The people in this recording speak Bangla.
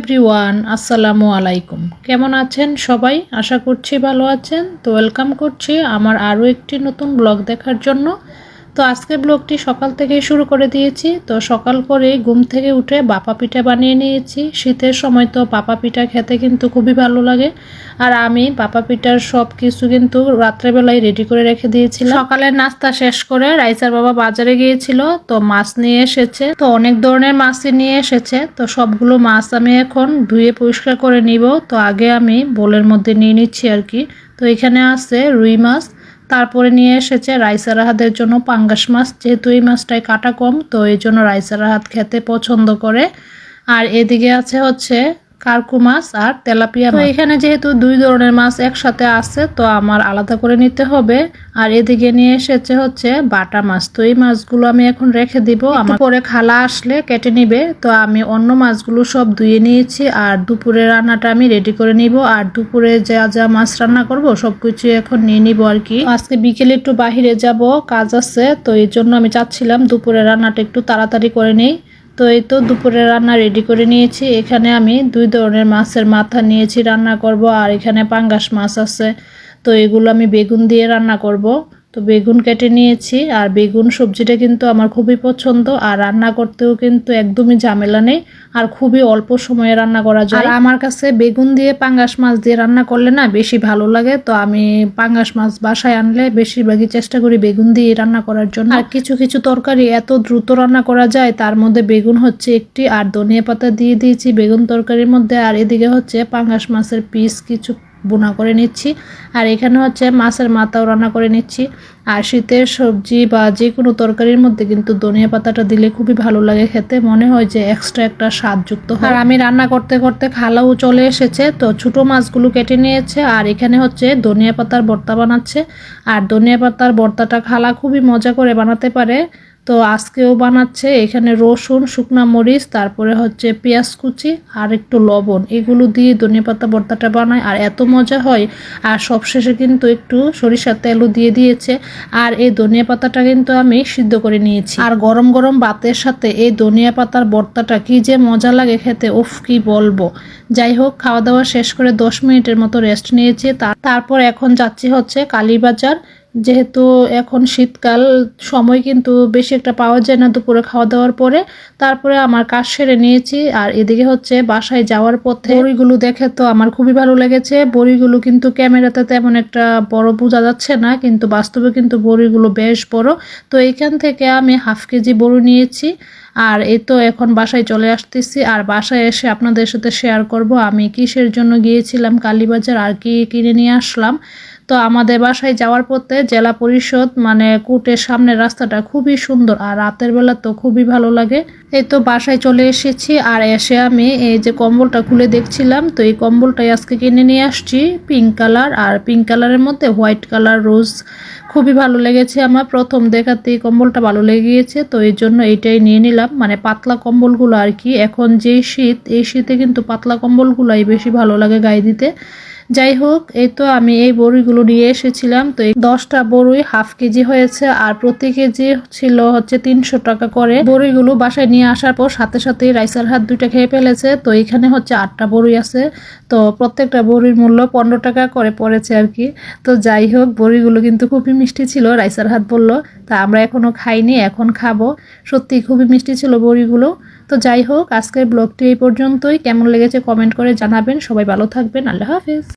এভরিওয়ান, আসসালামু আলাইকুম। কেমন আছেন সবাই? আশা করছি ভালো আছেন। তো ওয়েলকাম করছি আমার আরও একটি নতুন ব্লগ দেখার জন্য। তো আজকে ব্লগটি সকাল থেকেই শুরু করে দিয়েছি। তো সকাল করে ঘুম থেকে উঠে বাপা পিঠা বানিয়ে নিয়েছি। শীতের সময় তো বাপা পিঠা খেতে কিন্তু খুবই ভালো লাগে। আর আমি বাপা পিঠার সব কিছু কিন্তু রাত্রেবেলায় রেডি করে রেখে দিয়েছিলাম। সকালের নাস্তা শেষ করে রাইসার বাবা বাজারে গিয়েছিল। তো মাছ নিয়ে এসেছে। তো অনেক ধরনের মাছই নিয়ে এসেছে। তো সবগুলো মাছ আমি এখন ধুয়ে পরিষ্কার করে নিব। তো আগে আমি বোলের মধ্যে নিয়ে নিচ্ছি আর কি। তো এখানে আছে রুই মাছ। তারপরে নিয়ে এসেছে রাইসার হাতের জন্য পাঙ্গাস মাছ। যেহেতু এই মাছটায় কাটা কম, তো এই জন্য রাইসার রাইসারাহাত খেতে পছন্দ করে। আর এদিকে আছে হচ্ছে কার্কু মাছ আর তেলাপিয়া মাছ। এখানে যেহেতু দুই ধরনের মাছ একসাথে আছে তো আমার আলাদা করে নিতে হবে। আর এদিকে নিয়ে এসেছে হচ্ছে বাটা মাছ। তো এই মাছগুলো আমি এখন রেখে দিব। আমার পরে খালা আসলে কেটে নিবে। তো আমি অন্য মাছগুলো সব ধুয়ে নিয়েছি আর দুপুরে রান্নাটা আমি রেডি করে নিব। আর দুপুরে যা যা মাছ রান্না করব সবকিছু এখন নিয়ে নিব আর কি। আজকে বিকেলে একটু বাহিরে যাব কাজ আছে তো এই জন্য আমি চাচ্ছিলাম দুপুরে রান্নাটা একটু তাড়াতাড়ি করে নেই। তো এই তো দুপুরে রান্না রেডি করে নিয়েছি। এখানে আমি দুই ধরনের মাছের মাথা নিয়েছি রান্না করব, আর এখানে পাঙ্গাস মাছ আছে। তো এগুলো আমি বেগুন দিয়ে রান্না করব। তো বেগুন কেটে নিয়েছি আর বেগুন সবজিটা কিন্তু আমার খুবই পছন্দ আর রান্না করতেও কিন্তু একদমই ঝামেলা নেই আর খুবই অল্প সময়ে রান্না করা যায়। আর আমার কাছে বেগুন দিয়ে পাঙ্গাস মাছ দিয়ে রান্না করলে না বেশি ভালো লাগে তো আমি পাঙ্গাস মাছ বাসায় আনলে বেশিরভাগই চেষ্টা করি বেগুন দিয়ে রান্না করার জন্য। আর কিছু কিছু তরকারি এত দ্রুত রান্না করা যায় তার মধ্যে বেগুন হচ্ছে একটি আর ধনিয়া পাতা দিয়ে দিয়েছি বেগুন তরকারির মধ্যে আর এদিকে হচ্ছে পাঙ্গাস মাছের পিস কিছু বোনা করে নিচ্ছি। আর এখানে হচ্ছে মাছের মাথাও রান্না করে নিচ্ছি। আর শীতের সবজি বা যে কোনো তরকারির মধ্যে কিন্তু ধনিয়া পাতাটা দিলে খুবই ভালো লাগে খেতে। মনে হয় যে এক্সট্রা একটা স্বাদযুক্ত হয়। আর আমি রান্না করতে করতে খালাও চলে এসেছে। তো ছোটো মাছগুলো কেটে নিয়েছে। আর এখানে হচ্ছে ধনিয়া পাতার ভর্তা বানাচ্ছে। আর ধনিয়া পাতার ভর্তাটা খালা খুবই মজা করে বানাতে পারে। তো আজকেও বানাচ্ছে, এখানে রসুন, শুকনা মরিচ, তারপরে হচ্ছে পেঁয়াজ কুচি আর একটু লবণ। এগুলো দিয়ে ধনিয়া পাতা ভর্তাটা বানায়, আর এত মজা হয়। আর সবশেষে কিন্তু একটু সরিষার তেলও দিয়ে দিয়েছে। আর এই ধনিয়া পাতাটা কিন্তু আমি সিদ্ধ করে নিয়েছি। আর গরম গরম ভাতের সাথে এই ধনিয়া পাতার ভর্তাটা কি যে মজা লাগে খেতে, উফ, কি বলব। যাই হোক, খাওয়া দাওয়া শেষ করে দশ মিনিটের মতো রেস্ট নিয়েছি। তারপর এখন যাচ্ছি হচ্ছে কালীবাজার। যেহেতু এখন শীতকাল, সময় কিন্তু বেশি একটা পাওয়া যায় না দুপুরে খাওয়া দাওয়ার পরে। তারপরে আমার কাজ সেরে নিয়েছি আর এদিকে হচ্ছে বাসায় যাওয়ার পথে বড়িগুলো দেখে তো আমার খুবই ভালো লেগেছে। বড়িগুলো কিন্তু ক্যামেরাতে তেমন একটা বড় বোঝা যাচ্ছে না, কিন্তু বাস্তবে কিন্তু বড়িগুলো বেশ বড়। তো এখান থেকে আমি হাফ কেজি বড়ি নিয়েছি আর এ তো এখন বাসায় চলে আসতেছি আর বাসায় এসে আপনাদের সাথে শেয়ার করব আমি কিসের জন্য গিয়েছিলাম কালীবাজার আর কি কিনে নিয়ে আসলাম। তো আমাদের বাসায় যাওয়ার পথে জেলা পরিষদ মানে কোর্টের সামনের রাস্তাটা খুবই সুন্দর আর রাতের বেলা তো খুবই ভালো লাগে। এই তো বাসায় চলে এসেছি আর এসে আমি এই যে কম্বলটা খুলে দেখছিলাম, তো এই কম্বলটাই আজকে কিনে নিয়ে আসছি। পিঙ্ক কালার আর পিঙ্ক কালারের মধ্যে হোয়াইট কালার রোজ খুবই ভালো লেগেছে আমার। প্রথম দেখাতেই কম্বলটা ভালো লেগে গিয়েছে তো এই জন্য এইটাই নিয়ে নিলাম। মানে পাতলা কম্বলগুলো আর কি, এখন যে শীত, এই শীতে কিন্তু পাতলা কম্বলগুলোই বেশি ভালো লাগে গায়ে দিতে। যাই হোক, এই তো আমি এই বড়িগুলো নিয়ে এসেছিলাম। তো এই দশটা বড়ই হাফ কেজি হয়েছে আর প্রতি কেজি ছিল হচ্ছে তিনশো টাকা করে। বড়িগুলো বাসায় নিয়ে আসার পর সাথে সাথে রাইসার হাত দুইটা খেয়ে ফেলেছে। তো এখানে হচ্ছে আটটা বড়ি আছে। তো প্রত্যেকটা বড়ির মূল্য পনেরো টাকা করে পড়েছে আর কি। তো যাই হোক, বড়িগুলো কিন্তু খুবই মিষ্টি ছিল, রাইসার হাত বলল। তা আমরা এখনও খাইনি, এখন খাব। সত্যি খুবই মিষ্টি ছিল বড়িগুলো। তো যাই হোক, আজকের ব্লগটি এই পর্যন্তই। কেমন লেগেছে কমেন্ট করে জানাবেন। সবাই ভালো থাকবেন। আল্লাহ হাফিজ।